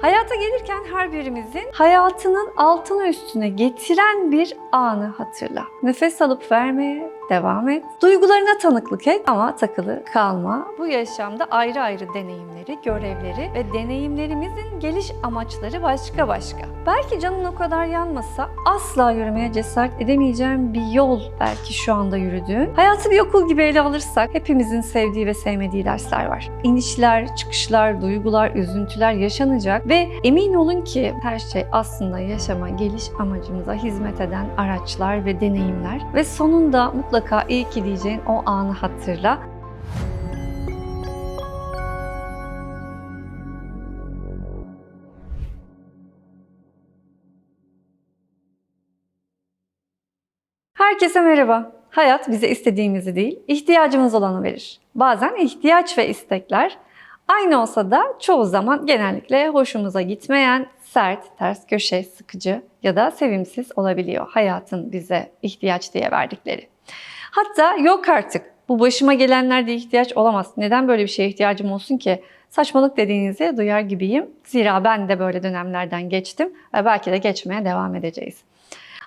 Hayata gelirken her birimizin hayatının altına üstüne getiren bir anı hatırla. Nefes alıp vermeye devam et. Duygularına tanıklık et ama takılı kalma. Bu yaşamda ayrı ayrı deneyimleri, görevleri ve deneyimlerimizin geliş amaçları başka başka. Belki canın o kadar yanmasa asla yürümeye cesaret edemeyeceğin bir yol belki şu anda yürüdüğün. Hayatı bir okul gibi ele alırsak hepimizin sevdiği ve sevmediği dersler var. İnişler, çıkışlar, duygular, üzüntüler yaşanacak ve emin olun ki her şey aslında yaşama, geliş amacımıza hizmet eden araçlar ve deneyimler ve sonunda mutlaka iyi ki diyeceğin o anı hatırla. Herkese merhaba. Hayat bize istediğimizi değil, ihtiyacımız olanı verir. Bazen ihtiyaç ve istekler aynı olsa da çoğu zaman genellikle hoşumuza gitmeyen, sert, ters köşe, sıkıcı ya da sevimsiz olabiliyor hayatın bize ihtiyaç diye verdikleri. Hatta yok artık bu başıma gelenlerde ihtiyaç olamaz. Neden böyle bir şeye ihtiyacım olsun ki? Saçmalık dediğinizi duyar gibiyim. Zira ben de böyle dönemlerden geçtim ve belki de geçmeye devam edeceğiz.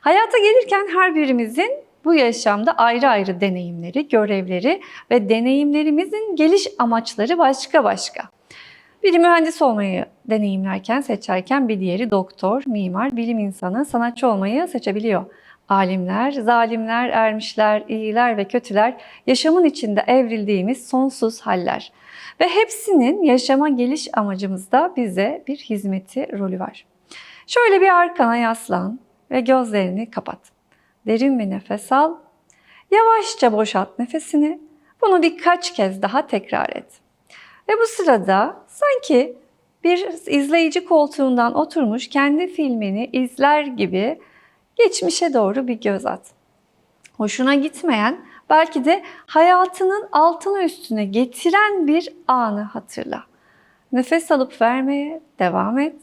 Hayata gelirken her birimizin bu yaşamda ayrı ayrı deneyimleri, görevleri ve deneyimlerimizin geliş amaçları başka başka. Biri mühendis olmayı deneyimlerken, seçerken bir diğeri doktor, mimar, bilim insanı, sanatçı olmayı seçebiliyor. Alimler, zalimler, ermişler, iyiler ve kötüler yaşamın içinde evrildiğimiz sonsuz haller. Ve hepsinin yaşama geliş amacımızda bize bir hizmeti rolü var. Şöyle bir arkana yaslan ve gözlerini kapat. Derin bir nefes al. Yavaşça boşalt nefesini. Bunu birkaç kez daha tekrar et. Ve bu sırada sanki bir izleyici koltuğundan oturmuş kendi filmini izler gibi geçmişe doğru bir göz at. Hoşuna gitmeyen, belki de hayatının altına üstüne getiren bir anı hatırla. Nefes alıp vermeye devam et.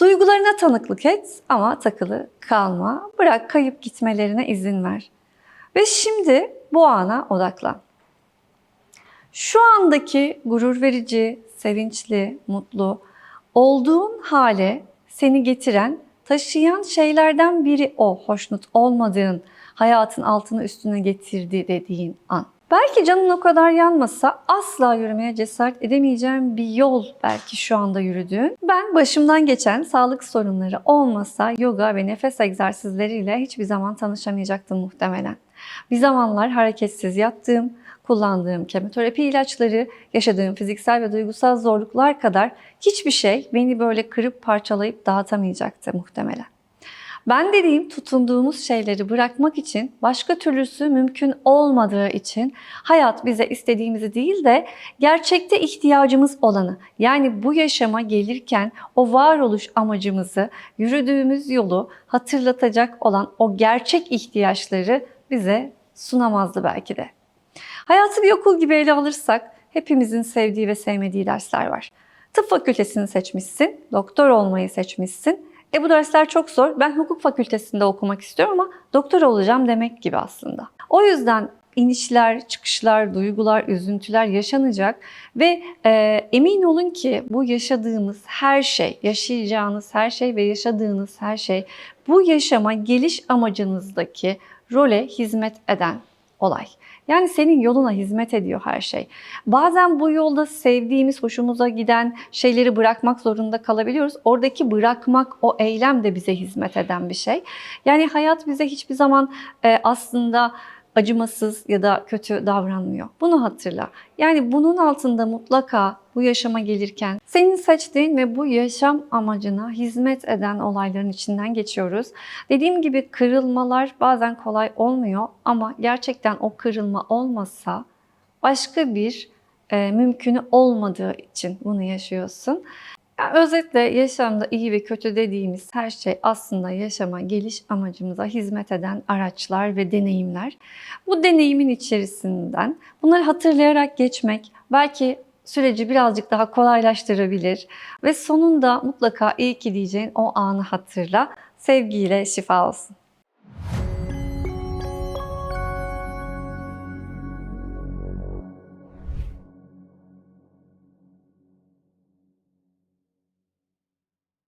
Duygularına tanıklık et ama takılı kalma. Bırak kayıp gitmelerine izin ver. Ve şimdi bu ana odaklan. Şu andaki gurur verici, sevinçli, mutlu olduğun hale seni getiren, taşıyan şeylerden biri o hoşnut olmadığın, hayatın altını üstüne getirdi dediğin an. Belki canın o kadar yanmasa asla yürümeye cesaret edemeyeceğin bir yol belki şu anda yürüdüğün. Ben başımdan geçen sağlık sorunları olmasa yoga ve nefes egzersizleriyle hiçbir zaman tanışamayacaktım muhtemelen. Bir zamanlar hareketsiz yattığım, kullandığım kemoterapi ilaçları, yaşadığım fiziksel ve duygusal zorluklar kadar hiçbir şey beni böyle kırıp parçalayıp dağıtamayacaktı muhtemelen. Ben dediğim tutunduğumuz şeyleri bırakmak için başka türlüsü mümkün olmadığı için hayat bize istediğimizi değil de gerçekte ihtiyacımız olanı yani bu yaşama gelirken o varoluş amacımızı, yürüdüğümüz yolu hatırlatacak olan o gerçek ihtiyaçları bize sunamazdı belki de. Hayatı bir okul gibi ele alırsak hepimizin sevdiği ve sevmediği dersler var. Tıp fakültesini seçmişsin, doktor olmayı seçmişsin. E bu dersler çok zor. Ben hukuk fakültesinde okumak istiyorum ama doktor olacağım demek gibi aslında. O yüzden inişler, çıkışlar, duygular, üzüntüler yaşanacak ve e, emin olun ki bu yaşadığımız her şey, yaşayacağınız her şey ve yaşadığınız her şey bu yaşama geliş amacınızdaki role hizmet eden olay. Yani senin yoluna hizmet ediyor her şey. Bazen bu yolda sevdiğimiz, hoşumuza giden şeyleri bırakmak zorunda kalabiliyoruz. Oradaki bırakmak, o eylem de bize hizmet eden bir şey. Yani hayat bize hiçbir zaman e, aslında acımasız ya da kötü davranmıyor. Bunu hatırla. Yani bunun altında mutlaka bu yaşama gelirken senin seçtiğin ve bu yaşam amacına hizmet eden olayların içinden geçiyoruz. Dediğim gibi kırılmalar bazen kolay olmuyor ama gerçekten o kırılma olmasa başka bir e, mümkünü olmadığı için bunu yaşıyorsun. Yani özetle yaşamda iyi ve kötü dediğimiz her şey aslında yaşama geliş amacımıza hizmet eden araçlar ve deneyimler. Bu deneyimin içerisinden bunları hatırlayarak geçmek belki süreci birazcık daha kolaylaştırabilir ve sonunda mutlaka iyi ki diyeceğin o anı hatırla. Sevgiyle şifa olsun.